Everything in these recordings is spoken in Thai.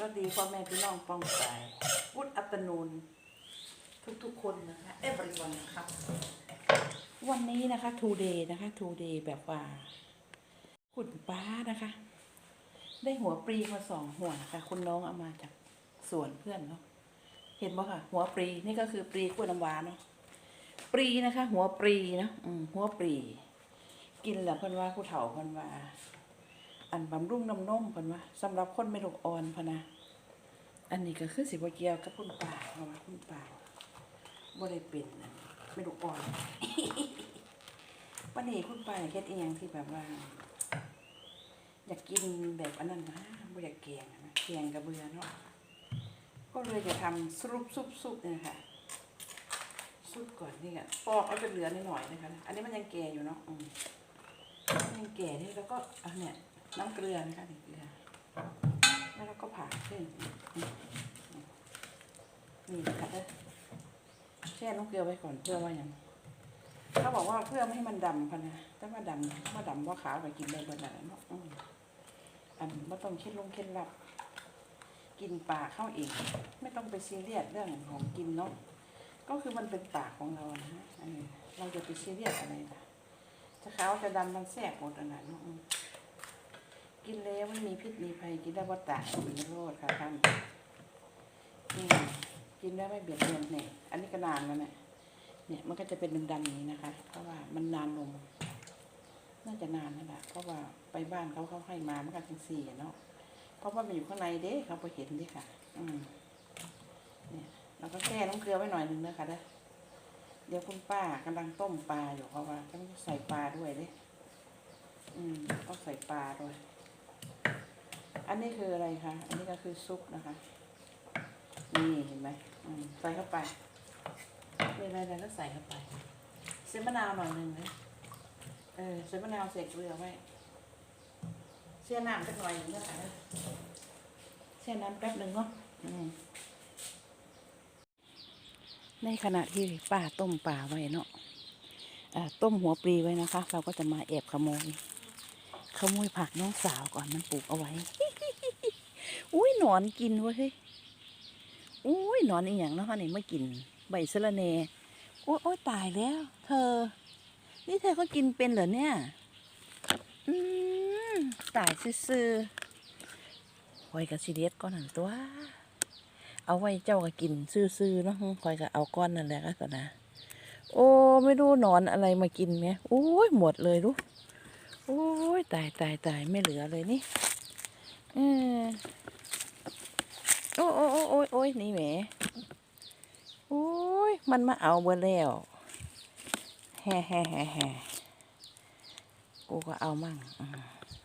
ก็ดีพ่อแม่พี่น้องป้องสายพุทธอัตนูนทุกๆคนนะคะเอ v บริวันนะครับ วันนี้นะคะ today นะคะ today แบบว่า คุณป้านะคะ ได้หัวปรีมาสองหัวค่ะ คุณน้องเอามาจากสวนเพื่อนเนาะเห็นบ่ค่ะ หัวปรีนี่ก็คือปรีกล้วยน้ำว้าเนาะปรีนะคะ หัวปรีเนาะอืมหัวปรี กินแล้วเพิ่นว่าผู้เฒ่าเพิ่นว่า อันบำรุงน้ำนมเพิ่นว่าสำหรับคนไม่ลูกอ่อนพะนะ อันนี้ก็คือสิบ่เกียวกับคุณป้าเพราะว่าคุณป้าบ่ได้เป็นไม่ลูอ่อนวันนี้คุณป้าอยากเฮ็ดอียงที่แบบว่า อยากกินแบบอันนั้นนะบ่อยากแกงอะนะแกงกระเบือเนาะก็เลยจะทำสรุปซุปซุปเนี่ยค่ะซุปก่อนนี่ค่ะปอกเอาเป็นเหลือนิดหน่อยนะคะ อันนี้มันยังแก่อยู่เนาะยังแก่นี่แล้วก็เอาเนี่ยน้ำเกลือนะคะเกลือ แล้วเราก็ผ่าขึ้นนี่นะคะเด้แช่น้ำเกลือไว้ก่อนเพื่อว่าอย่างเขาบอกว่าเพื่อไม่ให้มันดำพะนะถ้ามาดำมาดำว่าขาวไปกินได้เบนอะไรเนาะอันไม่ต้องเคล็ดลงเคล็ดลับ กินปากเข้าเอง ไม่ต้องไปซีเรียสเรื่องของกินเนาะก็คือมันเป็นปากของเรานะฮะเราจะไปซีเรียสอะไรล่ะจะขาวจะดำมันแสบหมดอันนั้นเนาะ กินแล้วไม่มีพิษมีภัยกินได้ว่าตายกินโรดค่ะท่านนี่กินแล้วไม่เบียดเบียนเนี่ย อันนี้ก็นานแล้วเนี่ยเนี่ยมันก็จะเป็นดำๆอย่างนี้นะคะ เพราะว่ามันนานลง น่าจะนานนั่นแหละเพราะว่าไปบ้านเขาเขาให้มามันก็จังสี่เนาะเพราะว่ามันอยู่ข้างในเด้เขาไปเห็นดิค่ะ อืมเนี่ยเราก็แช่น้ำเกลือไว้หน่อยหนึ่งนะคะเด้อเดี๋ยวคุณป้ากำลังต้มปลาอยู่เพราะว่าต้องใส่ปลาด้วยเด้อืมต้องใส่ปลาด้วย อันนี้คืออะไรคะ อันนี้ก็คือซุปนะคะ นี่เห็นไหมใส่เข้าไปมีอะไรอะไรก็ใส่เข้าไปเส้นมะนาวหน่อยหนึ่งนะเออเส้นมะนาวเสกเกลือไว้เสียน้ำสักหน่อยหนึ่งนะคะเสียน้ำแป๊บหนึ่งเนาะในขณะที่ป้าต้มปลาไว้เนาะต้มหัวปลีไว้นะคะ เราก็จะมาแอบขโมยขโมยผักน้องสาวก่อนมันปลูกเอาไว้ อุ้ยหนอนกินเว้ยเฮ้ยอุ้ยหนอนอีหยังเนาะนี่มากิน ใบสะระเนโอ้ยโอ้ยตายแล้ว เธอ นี่เธอก็กินเป็นเหรอเนี่ย อืมตายซื่อๆคอยกับซีเรียสก้อนหันตัว เอาไว้เจ้าก็กินซื่อๆเนาะคอยก็เอาก้อนนั่นแหละก็นะ โอ้ไม่รู้หนอนอะไรมากินไหมโอ้ยหมดเลยรู้โอ้ยตายตายตายไม่เหลือเลยนี่เออ โอ้โอ้โอ้โอ้ยโอ้ยนี่แหมโอ้ยมันมาเอาเบอร์แล้วแฮ่แฮ่แฮ่แฮ่กูก็เอามั่ง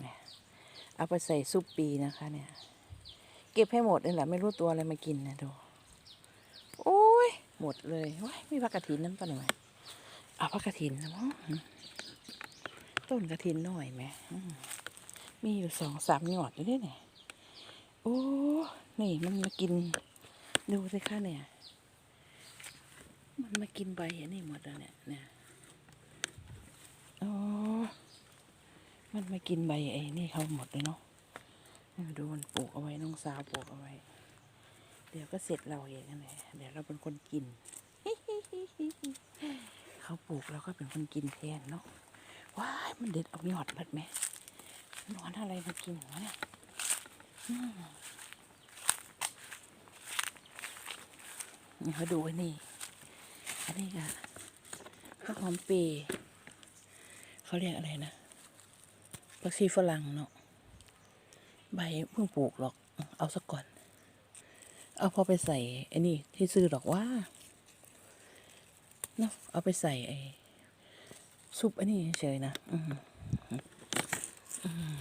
เนี่ยเอาไปใส่ซุปปีนะคะ เนี่ย เก็บให้หมดเลยแหละไม่รู้ตัวอะไรมากินนะดูโอ้ยหมดเลยว้ายมีผักกระถินนั่นปะหน่อยเอาผักกระถินนะมั้งต้นกระถินหน่อยไหมมมีอยู่สองสามหยอดอยู่ด้วยเนี่ยโอ้ นี่มันมากิน ดูสิคะเนี่ย มันมากินใบอันนี้หมดแล้วเนี่ยเนี่ยโอ้มันมากินใบไอ้นี่เขาหมดเลยเนาะดูมันปลูกเอาไว้น้องสาวปลูกเอาไว้ เดี๋ยวก็เสร็จเราเองนั่นแหละเดี๋ยวเราเป็นคนกิน เขาปลูกเราก็เป็นคนกินแทนเนาะว้ายมันเด็ดเอาหยอดเบิดไหมนอนอะไรมากินวะเนี่ยอืม นี่เขาดูไอ้นี่ อันนี้ก็ข้าวหอมเปรย์เขาเรียกอะไรนะผักชีฝรั่งเนาะ ใบเพิ่งปลูกหรอก เอาสักก่อน เอาพอไปใส่ไอ้นี่ที่ซื้อหรอกว่าเนาะเอาไปใส่ไอ้ซุปอันนี้เฉยนะ อืมอืม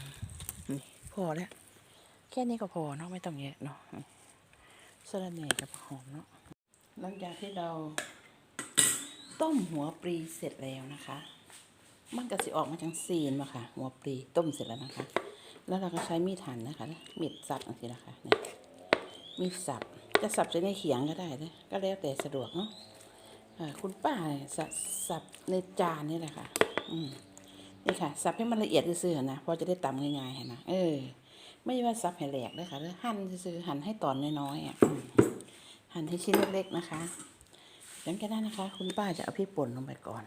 นี่พอแล้ว แค่นี้ก็พอเนาะไม่ต้องเยอะเนาะสะระแหน่กับหอมเนาะ หลังจากที่เราต้มหัวปลีเสร็จแล้วนะคะ มันก็สิออกมาจังซีนมาค่ะ หัวปลีต้มเสร็จแล้วนะคะ แล้วเราก็ใช้มีดหั่นนะคะ มีดสับอย่างนี้นะคะเนี่ยมีดสับ จะสับใช้ในเขียงก็ได้นะก็แล้วแต่สะดวกเนาะคุณป้าเนี่ยสับสับในจานนี่แหละค่ะ อืมนี่ค่ะ สับให้มันละเอียดซื่อๆนะเพอจะได้ตำง่ายๆนะ เออ ไม่ว่าซับให้แหลกเลยค่ะแล้วหั่นซื้อๆหั่นให้ตอนน้อยๆอะ ให้ชิ้นเล็กๆนะคะหลังจากนั้นนะคะ คุณป้าจะเอาพริกป่นลงไปก่อน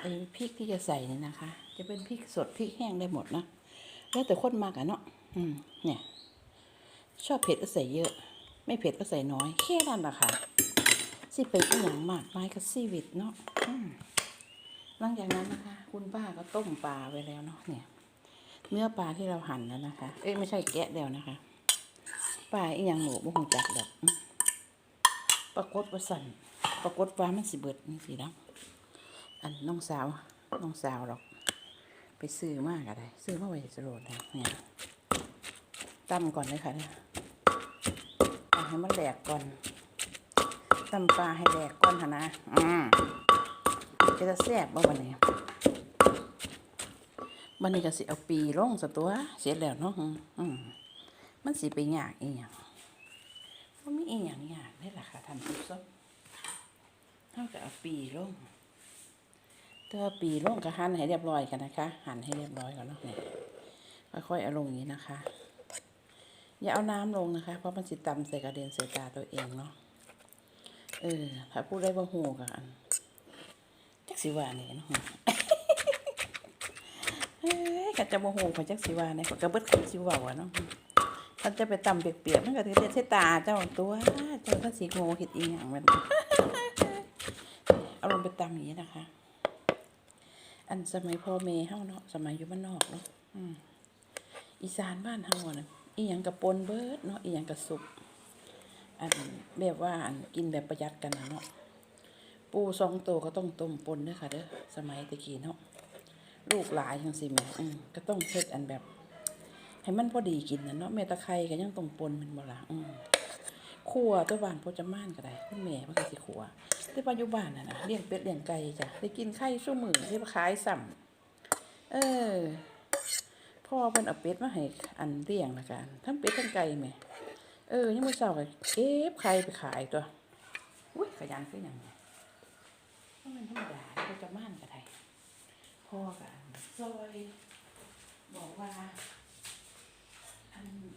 ไอ้พริกที่จะใส่นี่นะคะ จะเป็นพริกสดพริกแห้งได้หมดนะแล้วแต่คนมากอะเนาะอืมเนี่ย ชอบเผ็ดก็ใส่เยอะ ไม่เผ็ดก็ใส่น้อยแค่นั้นแหละค่ะสิไปอีหยังมากไมายกับชีวิตเนาะหลังจากนั้นนะคะ คุณป้าก็ต้มปลาไว้แล้วเนาะเนี่ย เนื้อปลาที่เราหั่นแล้วนะคะ เอ้ยไม่ใช่แกะแล้วนะคะปลาอีหยังหนูบ่คงจักดอกอ ปรากฏว่าสั่นปรากฏว่ามันสิเบิดนี่สิเนะอันน้องสาวน้องสาวหรอก ไปซื้อมากอะไรซื้อมาไว้สโลดเลยเนี่ยตำก่อนเลยค่ะเนี่ยให้มันแหลกก่อนตำปลาให้แหลกก่อนค่ะนะอืมจะจะแซ่บบ่วันนี้มันนี่ก็สิเอาปีลงสตัวเสร็จแล้วเนาะอืมอืมมันสิไปยากอีหยังบ่มี อีหยังยากนี่ล่ะค่ะท่านผู้ชมเฮาก็เอาปีลงตัวาปีลงก็หั่นให้เรียบร้อยกันนะคะ หั่นให้เรียบร้อยก่อนเนาะเนี่ยค่อยๆเอาลงอย่างนี้นะคะ อย่าเอาน้ำลงนะคะ เพราะมันสิตำใส่กระเด็นใส่ตาตัวเองเนาะเออถ้าพูดได้บ่ฮู้ก็อันจักสิว่านี่เนาะเอ้ยข้าจะโมโหข้าจักสิว่าเนี่ยข้อยกระเบิดคำสิว่าอะเนาะ เขาจะไปตำเปียกๆมันก็ถือเด็ดใส่ตาเจ้าตัวเจ้าก็สีโง่เห็ดอีหยังมันเอาลงไปตำอย่างนี้นะคะ อันสมัยพ่อเมย์เฮาเนาะสมัยอยู่บ้านนอกเนาะอีสานบ้านเฮาน่ะอีหยังกระปนเบิร์ดเนาะอีหยังกระสุกอันแบบว่าอันกินแบบประหยัดกันนะเนาะปูสองตัวก็ต้องต้มปนเด้อค่ะเด้อสมัยตะกี้เนาะลูกหลายจังสิแม่ก็ต้องเฮ็ดอันแบบ ให้มันพอดีกินนะเนาะแม่ตะไคร้ก็ยังต้องปนแมันบ่ละอืมครัวตัวบ้านพอจะม่านก็ได้คุณแม่มันก็สิครัวแต่ปัจจุบันน่ะนะเลี้ยงเป็ดเลี้ยงไก่จ้ะได้กินไข่ชั่วมือที่ขายซ้ำเออพ่อเพิ่นเอาเป็ดมาให้อันเลี้ยงละกันทั้งเป็ดทั้งไก่แม่เออยังมื้อเช้าก็เก็บไข่ไปขายตัวอุ้ยขยันคือหยังเนี่ยมันธรรมดาพอจะม่านก็ได้พ่อกันซอยบอกว่า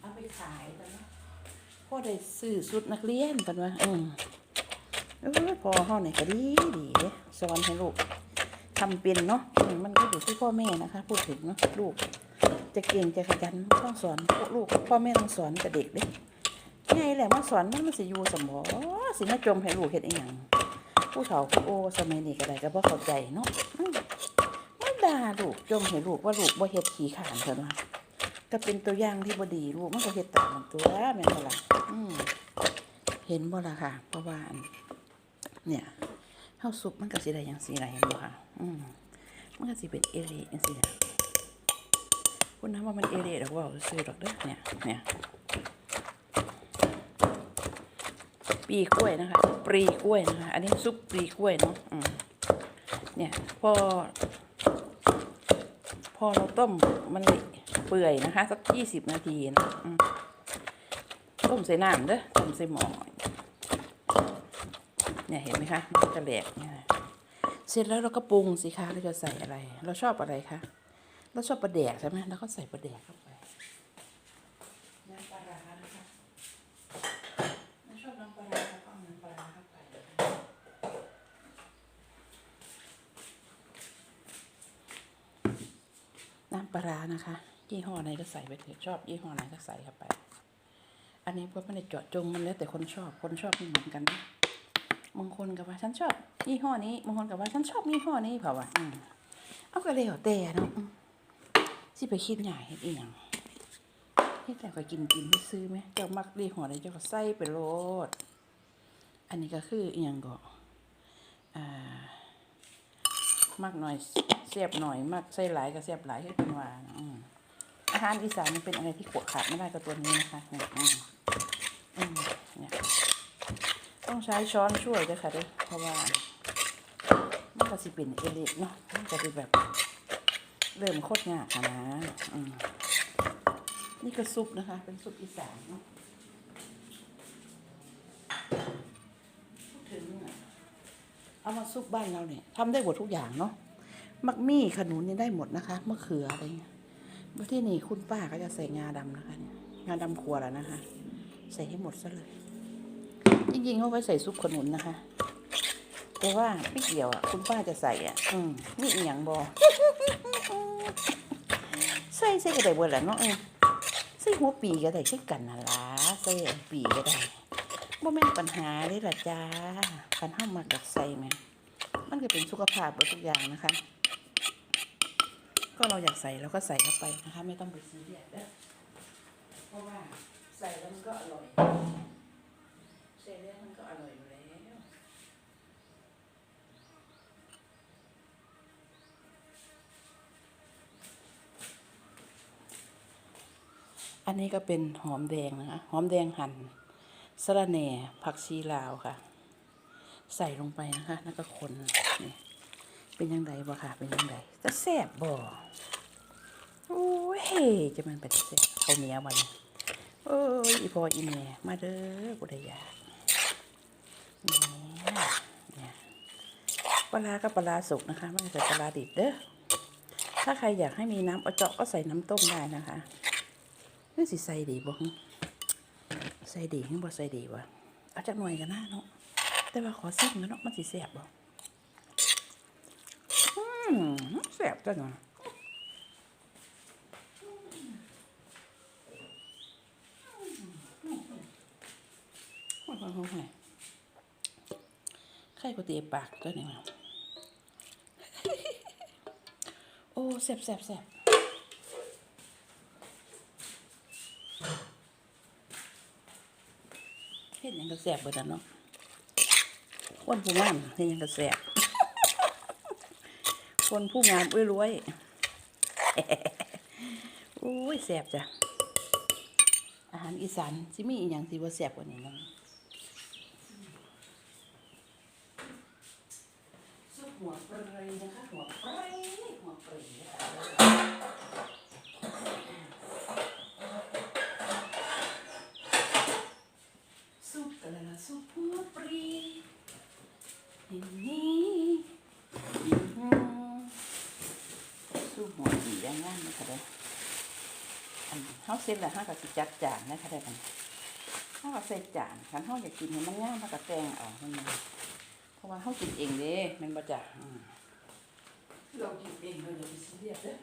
เอาไปขายกันเนาพ่อได้ซื้อสุดนักเรียนกันว่าอืมเออพ่อเฮาเนี่ยก็ดีดีเด้สอนให้ลูกทำเป็นเนาะมมันก็อยู่ที่พ่อแม่นะคะ พูดถึงเนาะลูก จะเก่งจะขยันต้องสอนพวกลูกพ่อแม่ต้องสอนกับเด็กเด้ไงแหละมาสอนมันมันสิอยู่สมอสิมาจมให้ลูกเฮ็ดอีหยังผู้เฒ่าผู้โอสมัยนี้ก็ได้ก็บ่เข้าใจเนาะมไม่ด่าลูกจมให้ลูกว่าลูกบ่เฮ็ดขี้ขานเพิ่นว่า ก็เป็นตัวอย่างที่บดีลูกมันก็เฮ็ดต่ามมันตัวแม่นบ่ล่ะอืมเห็นบ่ล่ะค่ะ เพราะว่าเนี่ยเฮาวสุกมันก็สิได้จังซี่ล่ะเห็นบ่ค่ะ อืมมันก็สิเป็นเอเล่จังซี่ล่ะคุณนะว่ามันเอเล่ดอกว่าซื่อๆดอกเด้อเนี่ย เนี่ยปีกล้วยนะคะ ปรีกล้วยนะคะ อันนี้ซุปปรีกล้วยเนาะเนี่ยพอ พอเราต้มมันเเปื่อยนะคะ สักยี่สิบนาทีนะต้มใส่น้ำเด้อต้มใส่หม้อเนี่ยเห็นไหมคะมันจะแหลกเนี่ยเสร็จแล้วเราก็ปรุงสิคะเราจะใส่อะไร เราชอบอะไรคะเราชอบปลาแดกใช่ไหมเราก็ใส่ปลาแดกเข้าไปน้ำปลาร้านะคะเราชอบน้ำปลาร้าก็เอาน้ำปลาร้าเข้าไปน้ำปลาร้านะคะ ยี่ห้อไหนก็ใส่ไปเถอะชอบยี่ห้อไหนก็ใส่เข้าไป อันนี้ก็ไม่ได้เจาะจงมันแล้วแต่คนชอบคนชอบไม่เหมือนกันนะบางคนกับว่าฉันชอบยี่ห้อนี้บางคนกับว่าฉันชอบยี่ห้อนี้เปล่าวะอืมเอาก็เลยเอาแต่เนาะสิไปคิดใหญ่เฮ็ดอีหยังเฮ็ดแต่ก็กินกินไม่ซื้อไหมเจ้ามักยี่ห้อไหนเจ้าก็ใส่ไปโลด อันนี้ก็คืออีหยังก็อ่ามากหน่อยเสียบหน่อยมากใส่หลายก็เสียบหลายให้เป็นว่านอืม อาหารอีสานมันเป็นอะไรที่ขวดขาดไม่ได้กับตัวนี้นะคะเนี่ยเนี่ยต้องใช้ช้อนช่วยด้วยค่ะด้วยเพราะว่ามันก็สิเป็นเอเล็กเนาะมันจะเป็นแบบเริ่มโคตรยากอะนะนี่ก็ซุปนะคะ เป็นซุปอีสานเนาะพูดถึงอะเอามาซุปบ้านเราเนี่ยทำได้หมดทุกอย่างเนาะมักมี่ขนุนนี่ได้หมดนะคะมะเขืออะไรเงี้ย ว่าที่นี่คุณป้าก็จะใส่งาดำนะคะเนี่ยงาดำครัวแล้วนะคะ ใส่ให้หมดซะเลย จริงๆเขาไว้ใส่ซุปขนุนนะคะ แต่ว่าไม่เกี่ยวอะ คุณป้าจะใส่อะ อืมนี่อีหยังบอใส่ใส่ก็ได้เบิดแหละเนาะเออใส่หัวปีก็ได้เช่นกันน่ะล่ะใส่ปีก็ได้บ่แม่นปัญหาเลยล่ะจ้าคันเฮามักอยากใส่แหมมันก็เป็นสุขภาพเบิดทุกอย่างนะคะ ก็เราอยากใส่เราก็ใส่เข้าไปนะคะ ไม่ต้องไปซีเรียสเด้อเพราะว่าใส่แล้วมันก็อร่อยใส่แล้วมันก็อร่อยอยู่แล้วอันนี้ก็เป็นหอมแดงนะคะหอมแดงหั่นสะระแหน่ผักชีลาวค่ะ ใส่ลงไปนะคะ แล้วก็คนนี่ เป็นยังไงบ่ค่ะ เป็นยังไงจะแซ่บบ่โอ้ยจะมันเป็นแซ่บข้าวเหนียวมันโอ้ยอีพออีแม่มาเด้อบุไดอยากนี่เนี่ยปลาร้าก็ปลาสุกนะคะไม่ใส่ปลาดิบเด้อถ้าใครอยากให้มีน้ำเอาเจาะก็ใส่น้ำต้มได้นะคะนี่สิใส่ดีบ่ใส่ดีหรือบ่ใส่ดีวะเอาจักหน่อยกันนะเนาะแต่ว่าขอซิมกันเนาะมันสิแซ่บบ่อืม แซ่บจังเนะโอ้ยไข่ก๋วยเตี๋ยวปากตัวนี้มาโอ้แซ่บแซ่บแซ่บเฮ็ดหยังก็แซ่บเบิดอะเนาะคนผู้งามเฮ็ดหยังก็แซ่บ คนผู้งามอุ้ยรวยอุ้ยแสบจ้ะ อาหารอีสานสิมีอีหยังสิว่าแสบกว่านี้มั้งซุปหัวปรีนะคะหัวปรีหัวปรีซุปกะละซุปหัวปรีนี่นี่อืมซุปหัวปรีย่างงามนะคะเด้อ อัน เฮาเสร็จแล้วเฮาก็สิจัดจานนะคะได้อบัดนี้เฮาก็ใส่จานคันเฮาอยากกินให้มันง่ามเฮาก็แต่งเอามันเพราะว่าเฮากินเองเด้ม่นบ่จ้ะเรากินเองเราอย่าไปซีเรียสเด้อ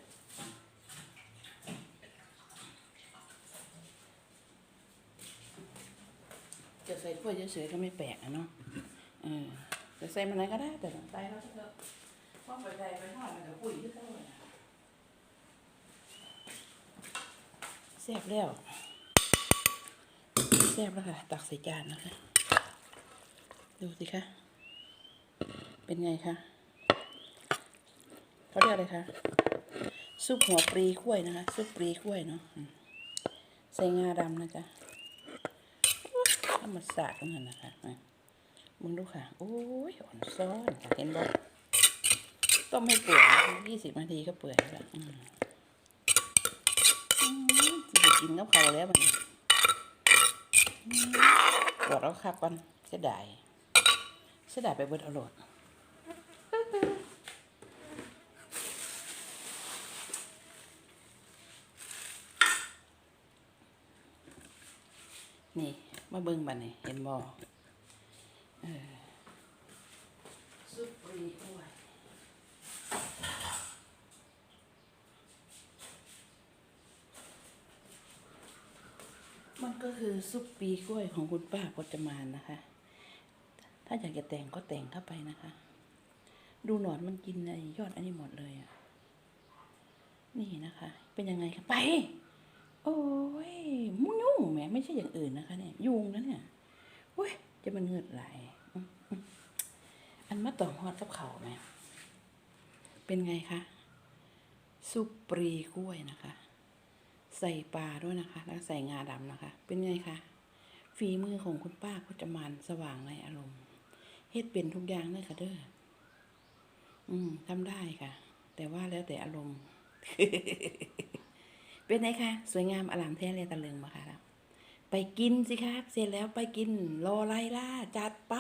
จะใส่ถ้วยเฉยๆก็ไม่แปลกอะเนาะเออจะใส่มันไหนก็ได้แต่ใส่แล้วเถอะเพราะไปใส่ไปทอดมันก็ปุ๋ยคือเก่าเลยอะ แซ่บแล้วแซ่บแล้วค่ะ ตักใส่จานนะคะ ดูสิคะ เป็นไงคะเขาเรียกอะไรคะ ซุปหัวปลีกล้วยนะคะ ซุปปลีกล้วยเนาะใส่งาดำนะจ๊ะธรรมาสตร์ตรงนั้นนะคะอะมึงดูค่ะ โอ้ย อ่อนซ้อนเห็นบ่ต้มให้เปื่อยยี่สิบนาทีก็เปื่อยแล้ว กินกับเขาแล้วมันปวดแล้วคักก่อนเสียดายเสียดายไปเบิดเอาโหลดนี่ มาเบิ่งบัดนี่เห็นบ่เออซุปปรีกล้ว มันก็คือซุปปีกล้วยของคุณป้าพจมานนะคะ ถ้าอยากจะแต่งก็แต่งเข้าไปนะคะ ดูหนอนมันกินไอ้ยอดอันนี้หมดเลยอะ นี่นะคะ เป็นยังไงคะไป โอ้ยมุ้งยุ่งแหมไม่ใช่อย่างอื่นนะคะเนี่ย ยุงนะเนี่ยเว้ยจะมันเงือดไหลอันมะตองฮอดกับเขาไหมเป็นไงคะซุปปรีกล้วยนะคะ ใส่ปลาด้วยนะคะ แล้วใส่งาดำนะคะ เป็นไงคะฝีมือของคุณป้าพจมานสว่างในอารมณ์เฮ็ดเป็นทุกอย่างเลยค่ะเด้ออืมทำได้ค่ะ แต่ว่าแล้วแต่อารมณ์ เป็นไงคะสวยงามอลามแท้เลยตะลึงมาค่ะแล้วไปกินสิคะเสร็จแล้วไปกินรอไล่ล่าจัดไป